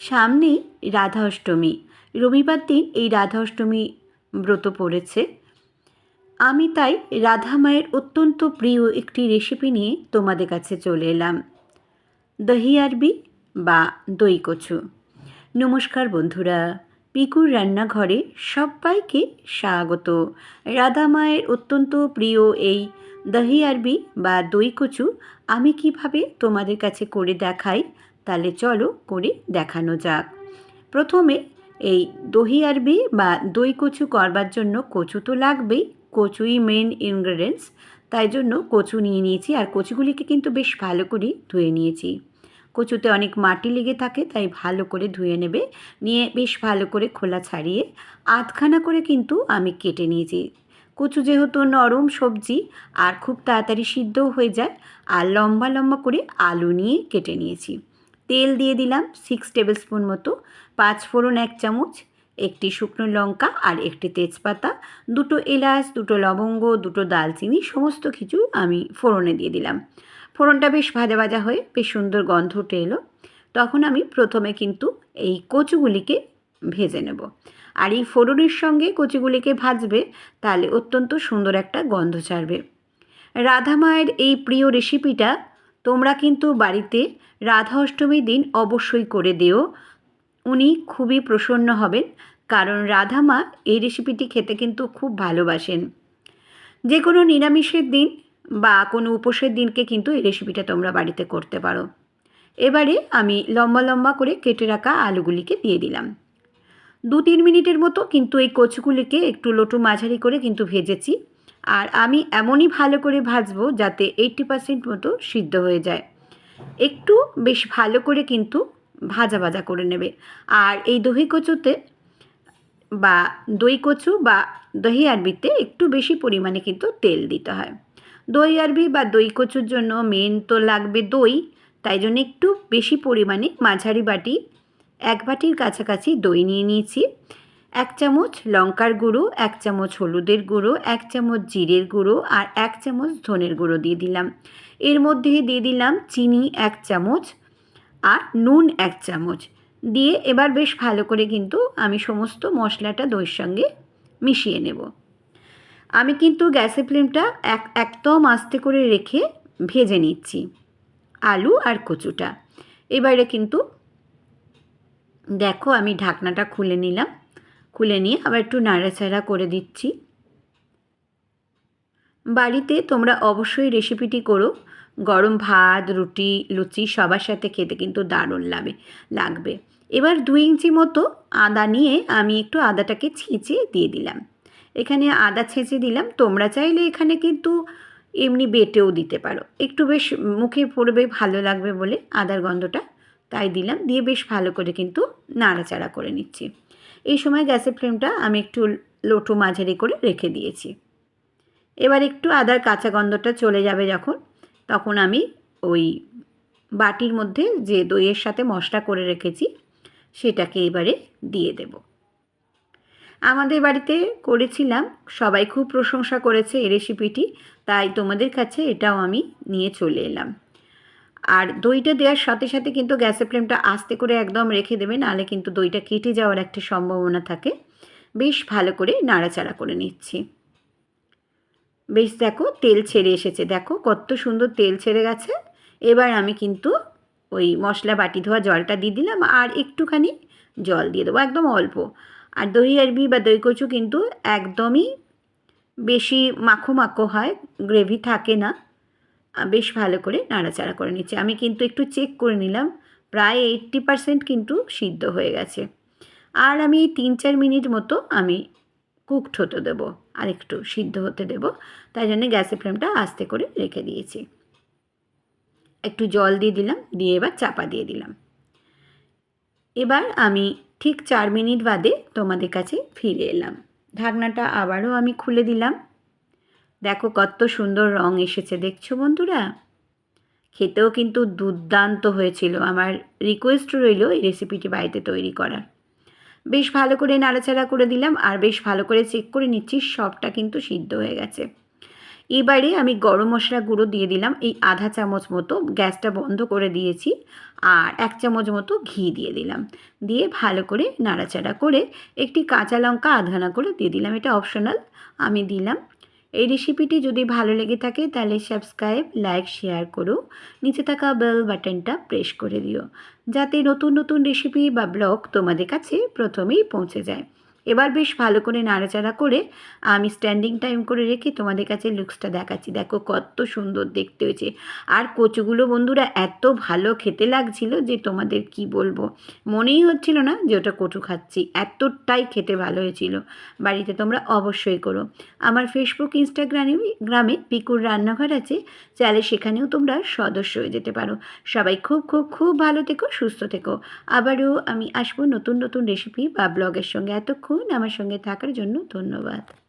সামনেই রাধা অষ্টমী রবিবার দিন এই রাধা অষ্টমী ব্রত পড়েছে। আমি তাই রাধা মায়ের অত্যন্ত প্রিয় একটি রেসিপি নিয়ে তোমাদের কাছে চলে এলাম। দহি আরবি বা দই কচু। নমস্কার বন্ধুরা, পিকুর রান্নাঘরে সবাইকে স্বাগত। রাধা মায়ের অত্যন্ত প্রিয় এই দহি আরবি বা দই কচু আমি কীভাবে তোমাদের কাছে করে দেখাই তাহলে চলো করে দেখানো যাক। প্রথমে এই দহি আরবি বা দই কচু করবার জন্য কচু তো লাগবেই, কচুই মেন ইনগ্রেডিয়েন্টস তাই জন্য কচু নিয়ে নিয়েছি আর কচুগুলিকে কিন্তু বেশ ভালো করে ধুয়ে নিয়েছি। কচুতে অনেক মাটি লেগে থাকে, তাই ভালো করে ধুয়ে নেবে, নিয়ে বেশ ভালো করে খোলা ছাড়িয়ে আধখানা করে কিন্তু আমি কেটে নিয়েছি। কচু যেহেতু নরম সবজি আর খুব তাড়াতাড়ি সিদ্ধও হয়ে যায়, আর লম্বা লম্বা করে আলু নিয়ে কেটে নিয়েছি। তেল দিয়ে দিলাম সিক্স টেবিল স্পুন মতো, পাঁচ ফোড়ন, এক চামচ, একটি শুকনো লঙ্কা আর একটি তেজপাতা, দুটো এলাচ, দুটো লবঙ্গ, দুটো দালচিনি সমস্ত কিছু আমি ফোড়নে দিয়ে দিলাম। ফোড়নটা বেশ ভাজা ভাজা হয়ে বেশ সুন্দর গন্ধ উঠে এলো। তখন আমি প্রথমে কিন্তু এই কচুগুলিকে ভেজে নেব। আর এই ফোড়নের সঙ্গে কচুগুলিকে ভাজবে, তাহলে অত্যন্ত সুন্দর একটা গন্ধ ছাড়বে। রাধা মায়ের এই প্রিয় রেসিপিটা তোমরা কিন্তু বাড়িতে রাধা অষ্টমীর দিন অবশ্যই করে দিও। উনি খুবই প্রসন্ন হবেন, কারণ রাধা মা এই রেসিপিটি খেতে কিন্তু খুব ভালোবাসেন। যে কোনো নিরামিষের দিন বা কোনো উপোসের দিনকে কিন্তু এই রেসিপিটা তোমরা বাড়িতে করতে পারো। এবারে আমি লম্বা লম্বা করে কেটে রাখা আলুগুলিকে দিয়ে দিলাম। দু তিন মিনিটের মতো কিন্তু এই কচুগুলিকে একটু লোটু মাঝারি করে কিন্তু ভেজেছি। আর আমি এমনই ভালো করে ভাজবো যাতে এইটটি পার্সেন্ট মতো সিদ্ধ হয়ে যায়। একটু বেশ ভালো করে কিন্তু ভাজা ভাজা করে নেবে। আর এই দহি কচুতে বা দই কচু বা দহি আরবিতে একটু বেশি পরিমাণে কিন্তু তেল দিতে হয়। দই আরবি বা দই কচুর জন্য মেন তো লাগবে দই, তাই জন্য একটু বেশি পরিমাণে মাঝারি বাটি, এক বাটির কাছাকাছি দই নিয়ে নিয়েছি। এক চামচ লঙ্কার গুঁড়ো, এক চামচ হলুদের গুঁড়ো, এক চামচ জিরের গুঁড়ো আর এক চামচ ধনের গুঁড়ো দিয়ে দিলাম। এর মধ্যে দিয়ে দিলাম চিনি এক চামচ আর নুন এক চামচ। দিয়ে এবার বেশ ভালো করে কিন্তু আমি সমস্ত মশলাটা দইয়ের সঙ্গে মিশিয়ে নেব। আমি কিন্তু গ্যাসের ফ্লেমটা এক, একদম আস্তে করে রেখে ভেজে নিচ্ছি আলু আর কচুটা। এবারে কিন্তু দেখো আমি ঢাকনাটা খুলে নিলাম। খুলে নিয়ে আবার একটু নাড়াচাড়া করে দিচ্ছি। বাড়িতে তোমরা অবশ্যই রেসিপিটি করো। গরম ভাত, রুটি, লুচি সবার সাথে খেতে কিন্তু দারুণ লাগে, লাগবে। এবার দুই ইঞ্চি মতো আদা নিয়ে আমি একটু আদাটাকে ছেঁচে দিয়ে দিলাম। এখানে আদা ছেঁচে দিলাম। তোমরা চাইলে এখানে কিন্তু এমনি বেটেও দিতে পারো। একটু বেশ মুখে পড়বে, ভালো লাগবে বলে আদার গন্ধটা। তাই দিলাম। দিয়ে বেশ ভালো করে কিন্তু নাড়াচাড়া করে নিচ্ছি। এই সময় গ্যাসের ফ্লেমটা আমি একটু লোটো মাঝারি করে রেখে দিয়েছি। এবার একটু আদার কাঁচা গন্ধটা চলে যাবে যখন, তখন আমি ওই বাটির মধ্যে যে দইয়ের সাথে মশলা করে রেখেছি, সেটাকে এবারে দিয়ে দেব। আমাদের বাড়িতে করেছিলাম, সবাই খুব প্রশংসা করেছে এই রেসিপিটি তাই তোমাদের কাছে এটাও আমি নিয়ে চলে এলাম। আর দইটা দেওয়ার সাথে সাথে কিন্তু গ্যাসের ফ্লেমটা আস্তে করে একদম রেখে দেবে, নাহলে কিন্তু দইটা কেটে যাওয়ার একটা সম্ভাবনা থাকে। বেশ ভালো করে নাড়াচাড়া করে নিচ্ছি। বেশ দেখো তেল ছেড়ে এসেছে, দেখো কত সুন্দর তেল ছেড়ে গেছে। এবার আমি কিন্তু ওই মশলা বাটি ধোয়া জলটা দিয়ে দিলাম আর একটুখানি জল দিয়ে দেবো, একদম অল্প। আর দই আরবি বা দই কচু কিন্তু একদমই বেশি মাখো মাখো হয়, গ্রেভি থাকে না। বেশ ভালো করে নাড়াচাড়া করে নিচ্ছে। আমি কিন্তু একটু চেক করে নিলাম, প্রায় এইট্টি পারসেন্ট কিন্তু সিদ্ধ হয়ে গেছে। আর আমি তিন চার মিনিট মতো আমি কুকড হতে দেবো, আর একটু সিদ্ধ হতে দেবো, তাই জন্য গ্যাসের ফ্লেমটা আস্তে করে রেখে দিয়েছি। একটু জল দিয়ে দিলাম, দিয়ে এবার চাপা দিয়ে দিলাম। এবার আমি ঠিক চার মিনিট বাদে তোমাদের কাছে ফিরে এলাম। ঢাকনাটা আবারও আমি খুলে দিলাম। দেখো কত সুন্দর রং এসেছে, দেখছ বন্ধুরা? খেতেও কিন্তু দুর্দান্ত হয়েছিল। আমার রিকোয়েস্ট রইল এই রেসিপিটি বাড়িতে তৈরি করার। বেশ ভালো করে নাড়াচাড়া করে দিলাম আর বেশ ভালো করে চেক করে নিচ্ছি, সবটা কিন্তু সিদ্ধ হয়ে গেছে। এবারে আমি গরম মশলা গুঁড়ো দিয়ে দিলাম, এই আধা চামচ মতো গ্যাসটা বন্ধ করে দিয়েছি আর এক চামচ মতো ঘি দিয়ে দিলাম। দিয়ে ভালো করে নাড়াচাড়া করে একটি কাঁচা লঙ্কা আধানা করে দিয়ে দিলাম, এটা অপশনাল আমি দিলাম এই রেসিপিটি যদি ভালো লেগে থাকে, তাহলে সাবস্ক্রাইব লাইক শেয়ার করো। নিচে থাকা বেল বাটনটা প্রেস করে দিও। যাতে নতুন নতুন রেসিপি বা ব্লগ তোমাদের কাছে প্রথমেই পৌঁছে যায়। এবার বেশ ভালো করে নাড়াচাড়া করে আমি স্ট্যান্ডিং টাইম করে রেখে তোমাদের কাছে লুকসটা দেখাচ্ছি। দেখো কত সুন্দর দেখতে হয়েছে। আর কচুগুলো বন্ধুরা এত ভালো খেতে লাগছিল যে তোমাদের কি বলব? মনেই হচ্ছিল না যে ওটা কচু খাচ্ছি। এতটাই খেতে ভালো হয়েছিল। বাড়িতে তোমরা অবশ্যই করো। আমার ফেসবুক ইনস্টাগ্রামে গ্রামে পিকুর রান্নাঘর আছে। চাইলে সেখানেও তোমরা সদস্য হয়ে যেতে পারো। সবাই খুব খুব খুব ভালো থেকো, সুস্থ থেকো। আবারও আমি আসব নতুন নতুন রেসিপি বা ব্লগের সঙ্গে। এতক্ষণ আমার সঙ্গে থাকার জন্য ধন্যবাদ।